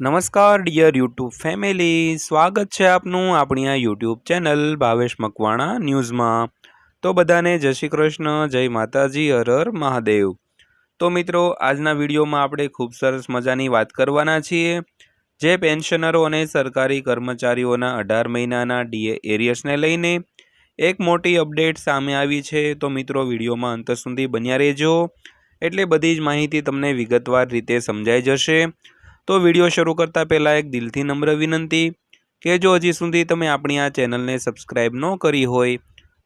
નમસ્કાર dear YouTube family સ્વાગત છે આપનું આપણી આ યુટ્યુબ ચેનલ ભાવેશ મકવાણા ન્યૂઝમાં. તો બધાને જય શ્રી કૃષ્ણ, જય માતાજી, હર હર મહાદેવ. તો મિત્રો, આજના વિડીયોમાં આપણે ખૂબ સરસ મજાની વાત કરવાના છીએ. જે પેન્શનરો અને સરકારી કર્મચારીઓના અઢાર મહિનાના ડીએ એરિયસને લઈને એક મોટી અપડેટ સામે આવી છે. તો મિત્રો, વિડીયોમાં અંત સુધી બન્યા રહેજો. એટલે બધી જ માહિતી તમને વિગતવાર રીતે સમજાઈ જશે. તો વીડિયો શરૂ કરતાં પહેલાં એક દિલથી નમ્ર વિનંતી કે જો હજી સુધી તમે આપણી આ ચેનલને સબસ્ક્રાઈબ ન કરી હોય,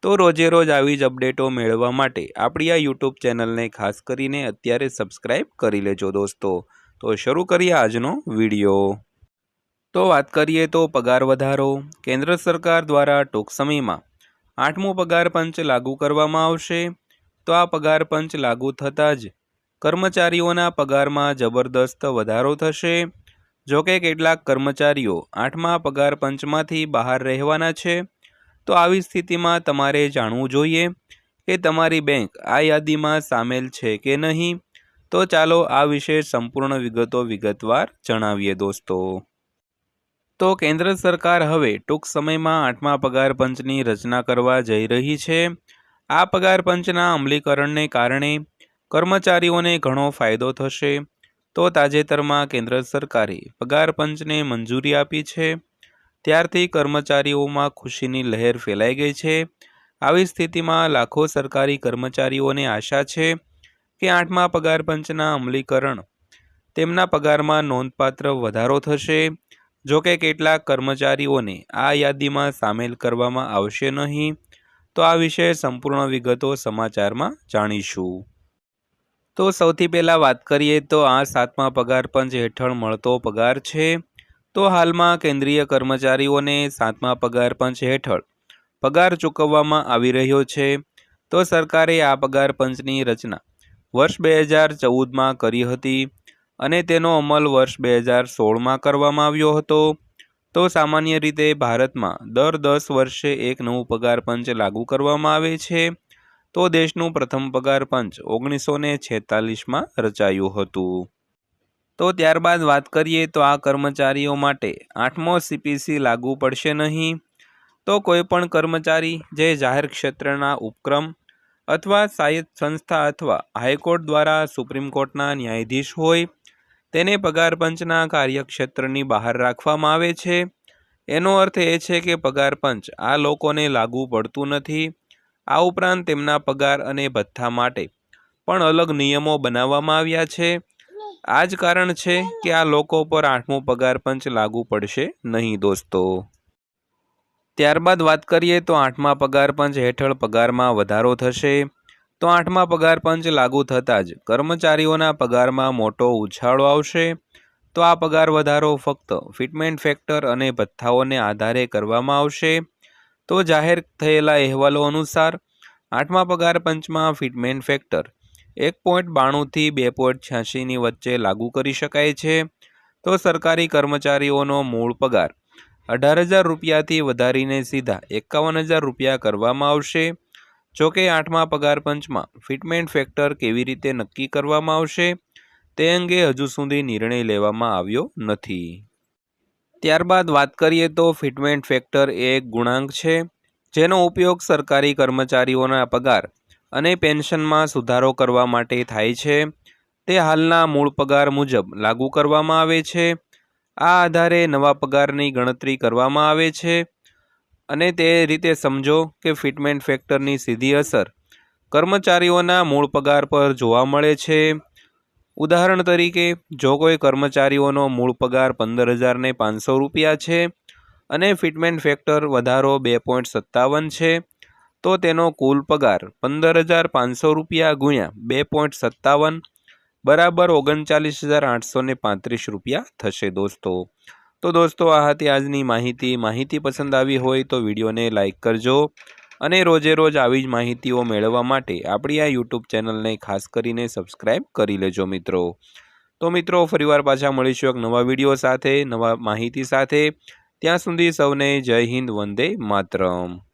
તો રોજે રોજ આવી જ અપડેટો મેળવવા માટે આપણી આ યુટ્યુબ ચેનલને ખાસ કરીને અત્યારે સબસ્ક્રાઈબ કરી લેજો દોસ્તો. તો શરૂ કરીએ આજનો વીડિયો. તો વાત કરીએ તો પગાર વધારો. કેન્દ્ર સરકાર દ્વારા ટૂંક સમયમાં આઠમું પગાર પંચ લાગુ કરવામાં આવશે. તો આ પગાર પંચ લાગુ થતાં જ કર્મચારીઓના પગારમાં જબરદસ્ત વધારો થશે. જો કે કેટલાક કર્મચારીઓ આઠમા પગાર પંચમાંથી બહાર રહેવાના છે, તો આવી સ્થિતિમાં તમારે જાણવું જોઈએ કે તમારી બેંક આ યાદીમાં સામેલ છે કે નહીં. તો ચાલો આ વિશે સંપૂર્ણ વિગતો વિગતવાર જણાવીએ દોસ્તો. તો કેન્દ્ર સરકાર હવે ટૂંક સમયમાં આઠમા પગાર પંચની રચના કરવા જઈ રહી છે. આ પગાર પંચના અમલીકરણને કારણે કર્મચારીઓને ઘણો ફાયદો થશે. તો તાજેતરમાં કેન્દ્ર સરકારે પગાર પંચને મંજૂરી આપી છે. ત્યારથી કર્મચારીઓમાં ખુશીની લહેર ફેલાઈ ગઈ છે. આવી સ્થિતિમાં લાખો સરકારી કર્મચારીઓને આશા છે કે આઠમા પગાર પંચના અમલીકરણ તેમના પગારમાં નોંધપાત્ર વધારો થશે. જોકે કેટલાક કર્મચારીઓને આ યાદીમાં સામેલ કરવામાં આવશે નહીં. તો આ વિશે સંપૂર્ણ વિગતો સમાચારમાં જાણીશું. તો સૌથી પહેલાં વાત કરીએ તો આ સાતમા પગાર પંચ હેઠળ મળતો પગાર છે. તો હાલમાં કેન્દ્રીય કર્મચારીઓને સાતમા પગાર પંચ હેઠળ પગાર ચૂકવવામાં આવી રહ્યો છે. તો સરકારે આ પગાર પંચની રચના વર્ષ બે હજાર ચૌદમાં કરી હતી અને તેનો અમલ વર્ષ બે હજાર સોળમાં કરવામાં આવ્યો હતો. તો સામાન્ય રીતે ભારતમાં દર દસ વર્ષે એક નવું પગાર પંચ લાગુ કરવામાં આવે છે. તો દેશનું પ્રથમ પગાર પંચ ઓગણીસો ને છેતાલીસમાં રચાયું હતું. તો ત્યારબાદ વાત કરીએ તો આ કર્મચારીઓ માટે આઠમો સીપીસી લાગુ પડશે નહીં. તો કોઈ પણ કર્મચારી જે જાહેર ક્ષેત્રના ઉપક્રમ અથવા સાયદ સંસ્થા અથવા હાઈકોર્ટ દ્વારા સુપ્રીમ કોર્ટના ન્યાયાધીશ હોય, તેને પગાર પંચના કાર્યક્ષેત્રની બહાર રાખવામાં આવે છે. એનો અર્થ એ છે કે પગાર પંચ આ લોકોને લાગુ પડતું નથી. આ ઉપરાંત તેમના પગાર અને ભથ્થા માટે પણ અલગ નિયમો બનાવવામાં આવ્યા છે. આ જ કારણ છે કે આ લોકો પર આઠમો પગાર પંચ લાગુ પડશે નહીં દોસ્તો. ત્યારબાદ વાત કરીએ તો આઠમા પગાર પંચ હેઠળ પગારમાં વધારો થશે. તો આઠમા પગાર પંચ લાગુ થતાં જ કર્મચારીઓના પગારમાં મોટો ઉછાળો આવશે. તો આ પગાર વધારો ફક્ત ફિટમેન્ટ ફેક્ટર અને ભથ્થાઓને આધારે કરવામાં આવશે. તો જાહેર થયેલા અહેવાલો અનુસાર, આઠમા પગાર પંચમાં ફિટમેન્ટ ફેક્ટર એક પોઈન્ટ બાણુંથી બે પોઈન્ટ છ્યાસીની વચ્ચે લાગુ કરી શકાય છે. તો સરકારી કર્મચારીઓનો મૂળ પગાર અઢાર હજાર રૂપિયાથી વધારીને સીધા એકાવન હજાર રૂપિયા કરવામાં આવશે. જો કે આઠમા પગાર પંચમાં ફિટમેન્ટ ફેક્ટર કેવી રીતે નક્કી કરવામાં આવશે તે અંગે હજુ સુધી નિર્ણય લેવામાં આવ્યો નથી. ત્યારબાદ વાત કરીએ તો ફિટમેન્ટ ફેક્ટર એ એક ગુણાંક છે, જેનો ઉપયોગ સરકારી કર્મચારીઓના પગાર અને પેન્શનમાં સુધારો કરવા માટે થાય છે. તે હાલના મૂળ પગાર મુજબ લાગુ કરવામાં આવે છે. આ આધારે નવા પગારની ગણતરી કરવામાં આવે છે. અને તે રીતે સમજો કે ફિટમેન્ટ ફેક્ટરની સીધી અસર કર્મચારીઓના મૂળ પગાર પર જોવા મળે છે. ઉદાહરણ તરીકે, જો કોઈ કર્મચારીઓનો મૂળ પગાર પંદર હજારને પાંચસો રૂપિયા છે અને ફિટમેન્ટ ફેક્ટર વધારો બે પોઈન્ટ સત્તાવન છે, તો તેનો કુલ પગાર પંદર હજાર પાંચસો રૂપિયા ગુણ્યા બે પોઈન્ટ સત્તાવન બરાબર ઓગણચાલીસ હજાર આઠસો ને પાંત્રીસ રૂપિયા થશે દોસ્તો. તો દોસ્તો, આ હતી આજની માહિતી. માહિતી પસંદ આવી હોય તો વિડીયોને લાઇક કરજો. અને રોજે રોજ આવી જ માહિતીઓ મેળવવા માટે આપણી આ યુટ્યુબ ચેનલને ખાસ કરીને સબસ્ક્રાઈબ કરી લેજો મિત્રો. તો મિત્રો, ફરીવાર પાછા મળીશું એક નવા વીડિયો સાથે, નવા માહિતી સાથે. ત્યાં સુધી સૌને જય હિન્દ, વંદે માતરમ.